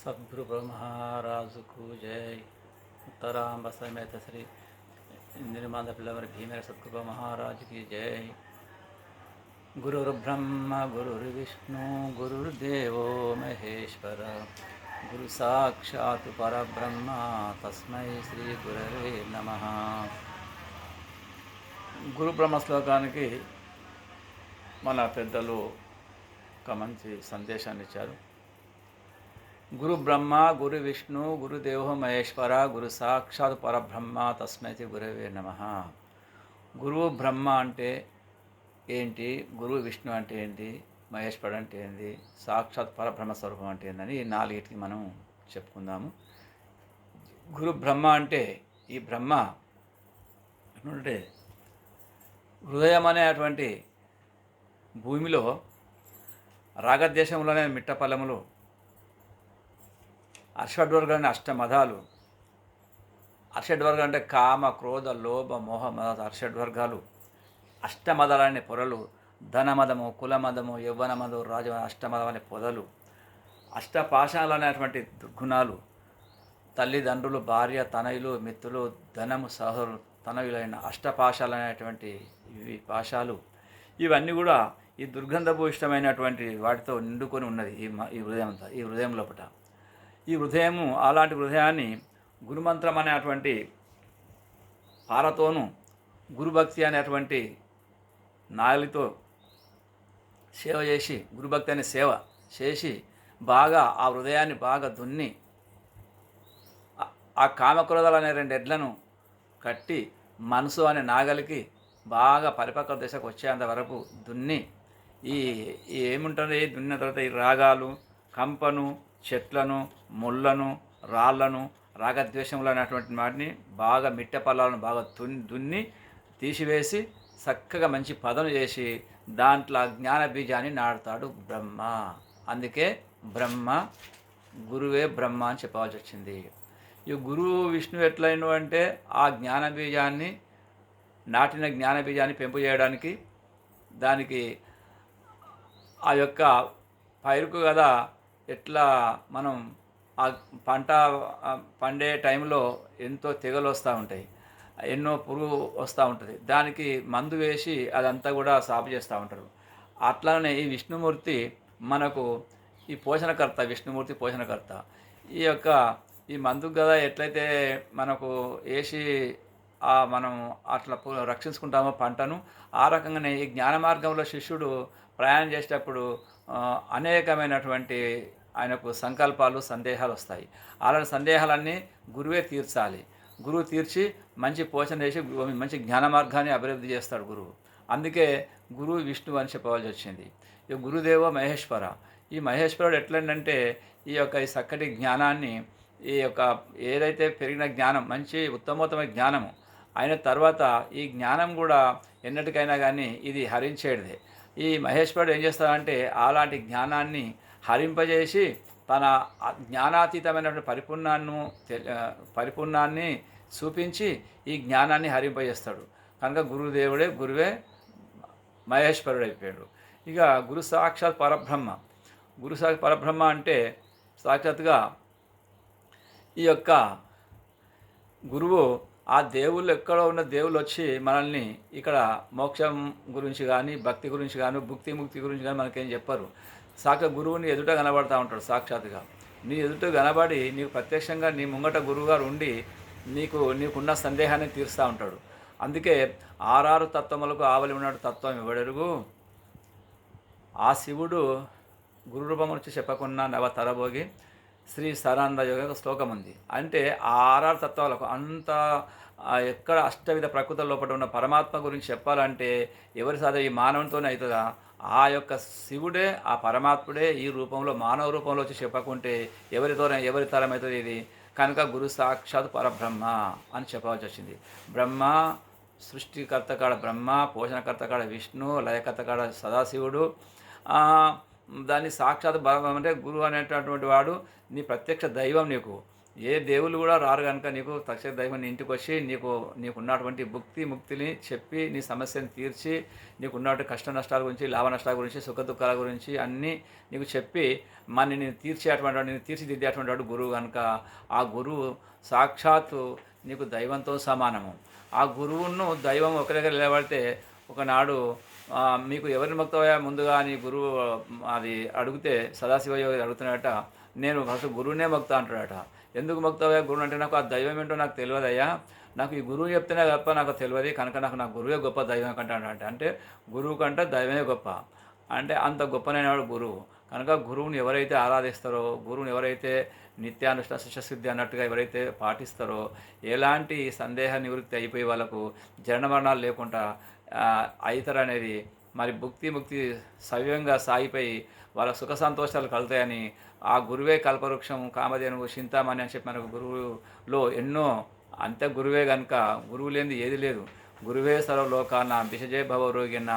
సద్గురు బ్రహ్మరాజుకు జై ఉత్తరాంబ సమేత శ్రీ నిర్మాద పిల్లవారి భీమేర సద్గురు మహారాజుకి జై గురుర్బ్రహ్మ గురుర్విష్ణు గురుర్దేవో మహేశ్వర గురు సాక్షాత్ పరబ్రహ్మ తస్మై శ్రీ గురవే నమ గురు బ్రహ్మ శ్లోకానికి మన పెద్దలు ఒక మంచి సందేశాన్ని ఇచ్చారు. గురు బ్రహ్మ గురు విష్ణు గురుదేవ మహేశ్వర గురు సాక్షాత్ పరబ్రహ్మ తస్మైతి గురవే నమ. గురువు బ్రహ్మ అంటే ఏంటి? గురువు విష్ణు అంటే ఏంటి? మహేశ్వరుడు అంటే ఏంటి సాక్షాత్ పరబ్రహ్మ స్వరూపం అంటే ఏందని ఈ నాలుగిటికి మనం చెప్పుకుందాము. గురు బ్రహ్మ అంటే ఈ బ్రహ్మ అంటే హృదయం అనేటువంటి భూమిలో రాగద్దేశంలోనే మిట్టపల్లెములు అషడ్వర్గాన్ని అష్టమధాలు అషడ్వర్గం అంటే కామ క్రోధ లోభ మోహ మద అర్షడ్వర్గాలు అష్టమదాలనే పొరలు ధనమదము కులమదము యవ్వనమదు రాజ అష్టమదం అనే పొదలు అష్టపాశాలు అనేటువంటి దుర్గుణాలు తల్లిదండ్రులు భార్య తనయులు మిత్రులు ధనము సహోదరులు తనయులైన అష్టపాశాలు అనేటువంటి ఇవి పాశాలు. ఇవన్నీ కూడా ఈ దుర్గంధభూయిష్టమైనటువంటి వాటితో నిండుకొని ఉన్నది ఈ ఈ హృదయం ఈ హృదయం లోపల ఈ హృదయము అలాంటి హృదయాన్ని గురుమంత్రం అనేటువంటి పారతోను గురుభక్తి అనేటువంటి నాగలితో సేవ చేసి గురుభక్తి అనే సేవ చేసి బాగా ఆ హృదయాన్ని బాగా దున్ని ఆ- కామక్రోధాలు అనే రెండు ఎడ్లను కట్టి మనసు అనే నాగలికి బాగా పరిపక్వ దశకు వచ్చేంత వరకు దున్ని ఈ ఈ ఏముంటుంది దున్నిన తర్వాత ఈ రాగాలు కంపను చెట్లను ముళ్ళను రాళ్ళను రాగద్వేషములు అనేటువంటి వాటిని బాగా మిట్టె బాగా దున్ని దున్ని తీసివేసి చక్కగా మంచి పదను చేసి దాంట్లో జ్ఞాన బీజాన్ని నాటుతాడు బ్రహ్మ. అందుకే బ్రహ్మ గురువే బ్రహ్మ అని చెప్పవలసి వచ్చింది. ఈ గురువు విష్ణు ఎట్లయిన అంటే ఆ జ్ఞాన బీజాన్ని నాటిన జ్ఞాన బీజాన్ని పెంపు చేయడానికి దానికి ఆ యొక్క పైరుకు కదా ఎట్లా మనం ఆ పంట పండే టైంలో ఎంతో తెగలు వస్తూ ఉంటాయి. ఎన్నో పురుగు వస్తూ ఉంటుంది. దానికి మందు వేసి అదంతా కూడా సాపు చేస్తూ ఉంటారు. అట్లానే ఈ విష్ణుమూర్తి మనకు ఈ పోషణకర్త విష్ణుమూర్తి పోషణకర్త. ఈ యొక్క ఈ మందు కదా ఎట్లయితే మనకు వేసి మనం అట్లా రక్షించుకుంటామో పంటను ఆ రకంగానే ఈ జ్ఞాన మార్గంలో శిష్యుడు ప్రయాణం చేసేటప్పుడు అనేకమైనటువంటి ఆయనకు సంకల్పాలు సందేహాలు వస్తాయి. అలాంటి సందేహాలన్నీ గురువే తీర్చాలి. గురువు తీర్చి మంచి పోషణ చేసి మంచి జ్ఞాన మార్గాన్ని అభివృద్ధి చేస్తాడు గురువు. అందుకే గురువు విష్ణువు అని చెప్పవలసి వచ్చింది. ఈ గురుదేవ మహేశ్వర. ఈ మహేశ్వరుడు ఎట్లంటే ఈ యొక్క ఈ చక్కటి జ్ఞానాన్ని ఈ యొక్క ఏదైతే పెరిగిన జ్ఞానం మంచి ఉత్తమోత్తమ జ్ఞానము అయిన తర్వాత ఈ జ్ఞానం కూడా ఎన్నటికైనా కానీ ఇది హరించేటిదే ఈ మహేశ్వరుడు ఏం చేస్తాడంటే అలాంటి జ్ఞానాన్ని హరింపజేసి తన జ్ఞానాతీతమైనటువంటి పరిపూర్ణాన్ని పరిపూర్ణాన్ని చూపించి ఈ జ్ఞానాన్ని హరింపజేస్తాడు. కనుక గురుదేవుడే గురువే మహేశ్వరుడు అయిపోయాడు ఇక గురు సాక్షాత్ పరబ్రహ్మ. గురు సాక్షాత్ పరబ్రహ్మ అంటే సాక్షాత్గా ఈ యొక్క గురువు ఆ దేవుళ్ళు ఎక్కడో ఉన్న దేవుళ్ళు వచ్చి మనల్ని ఇక్కడ మోక్షం గురించి కానీ భక్తి గురించి కానీ భుక్తి ముక్తి గురించి కానీ మనకేం చెప్పరు. సాక్షాత్ గురువుని ఎదుట కనబడతా ఉంటాడు సాక్షాత్గా. నీ ఎదుట కనబడి నీకు ప్రత్యక్షంగా నీ ముంగట గురువుగారు ఉండి నీకు నీకున్న సందేహాన్ని తీరుస్తూ ఉంటాడు. అందుకే ఆరారు తత్వములకు ఆవలి ఉన్నాడు తత్వం ఇవ్వడరుగు ఆ శివుడు గురు రూపం నుంచి చెప్పకున్న నవ తరబోగి శ్రీ సరానంద యోగ శ్లోకం ఉంది అంటే ఆ ఆరారు తత్వాలకు అంత ఎక్కడ అష్టవిధ ప్రకృతుల లోపల ఉన్న పరమాత్మ గురించి చెప్పాలంటే ఎవరి సాధ ఈ మానవునితోనే అవుతుందా? ఆ యొక్క శివుడే ఆ పరమాత్ముడే ఈ రూపంలో మానవ రూపంలో వచ్చి చెప్పకుంటే ఎవరితో ఎవరి తరం అవుతుంది ఇది? కనుక గురు సాక్షాత్ పరబ్రహ్మ అని చెప్పవలసి వచ్చింది. బ్రహ్మ సృష్టికర్త కాడ బ్రహ్మ పోషణకర్త కాడ విష్ణు లయకర్త కాడ సదాశివుడు. దాన్ని సాక్షాత్ భగవం అంటే గురువు అనేటటువంటి వాడు నీ ప్రత్యక్ష దైవం నీకు. ఏ దేవుళ్ళు కూడా రారు కనుక నీకు తక్షణ దైవం ఇంటికి వచ్చి నీకు నీకు ఉన్నటువంటి భుక్తి ముక్తిని చెప్పి నీ సమస్యను తీర్చి నీకు ఉన్నటువంటి కష్ట నష్టాల గురించి లాభ నష్టాల గురించి సుఖ దుఃఖాల గురించి అన్నీ నీకు చెప్పి మన నేను తీర్చేటువంటి నేను తీర్చిదిద్దేటువంటి వాడు గురువు కనుక ఆ గురువు సాక్షాత్తు నీకు దైవంతో సమానము. ఆ గురువును దైవం ఒక దగ్గర నిలబడితే ఒకనాడు మీకు ఎవరిని భక్తవయా ముందుగా నీ గురువు అది అడిగితే సదాశివయ్య అడుగుతున్నట్ట నేను ఫస్ట్ గురువునే భక్త అంటాడట ఎందుకు భక్తవయ్యా? గురువు అంటే నాకు ఆ దైవం ఏంటో నాకు తెలియదయ్యా. నాకు ఈ గురువు చెప్తేనే తప్ప నాకు తెలియదు. కనుక నాకు నా గురువే గొప్ప దైవం కంటే అంటే గురువు కంటే దైవమే గొప్ప. అంటే అంత గొప్పనైనవాడు గురువు. కనుక గురువుని ఎవరైతే ఆరాధిస్తారో గురువుని ఎవరైతే నిత్యానుష్ఠ శిష్యసిద్ధి అన్నట్టుగా ఎవరైతే పాటిస్తారో ఎలాంటి సందేహ నివృత్తి అయిపోయి వాళ్ళకు జనన మరణాలు లేకుండా ఆ, అనేది మరి భుక్తి ముక్తి సవ్యంగా సాగిపోయి వాళ్ళ సుఖ సంతోషాలు కలుగుతాయని ఆ గురువే కల్పవృక్షం కామధేనువు చింతామణి అని చెప్పి మనకు గురువులో ఎన్నో అంత గురువే కనుక గురువు లేనిది ఏది లేదు. గురువే సర్వలోకాన విషజయ భవ నిదే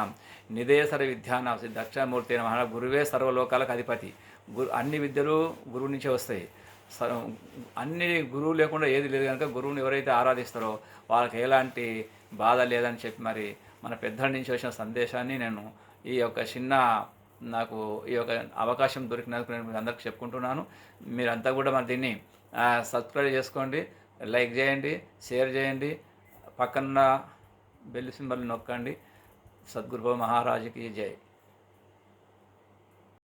నిదేసర విద్యాన శ్రీ మహా గురువే సర్వలోకాలకు అధిపతి. గురు అన్ని విద్యలు గురువు నుంచే వస్తాయి. అన్ని గురువు లేకుండా ఏది లేదు కనుక గురువుని ఎవరైతే ఆరాధిస్తారో వాళ్ళకి ఎలాంటి బాధ లేదని చెప్పి మరి మన పెద్దల నుంచి వచ్చిన సందేశాన్ని నేను ఈ యొక్క చిన్న నాకు ఈ యొక్క అవకాశం దొరికినందుకు నేను మీకు అందరికి చెప్పుకుంటున్నాను. మీరంతా కూడా మరి దీన్ని సబ్స్క్రైబ్ చేసుకోండి లైక్ చేయండి షేర్ చేయండి పక్కన బెల్ సింబల్ నొక్కండి. సద్గురు మహారాజుకి జై.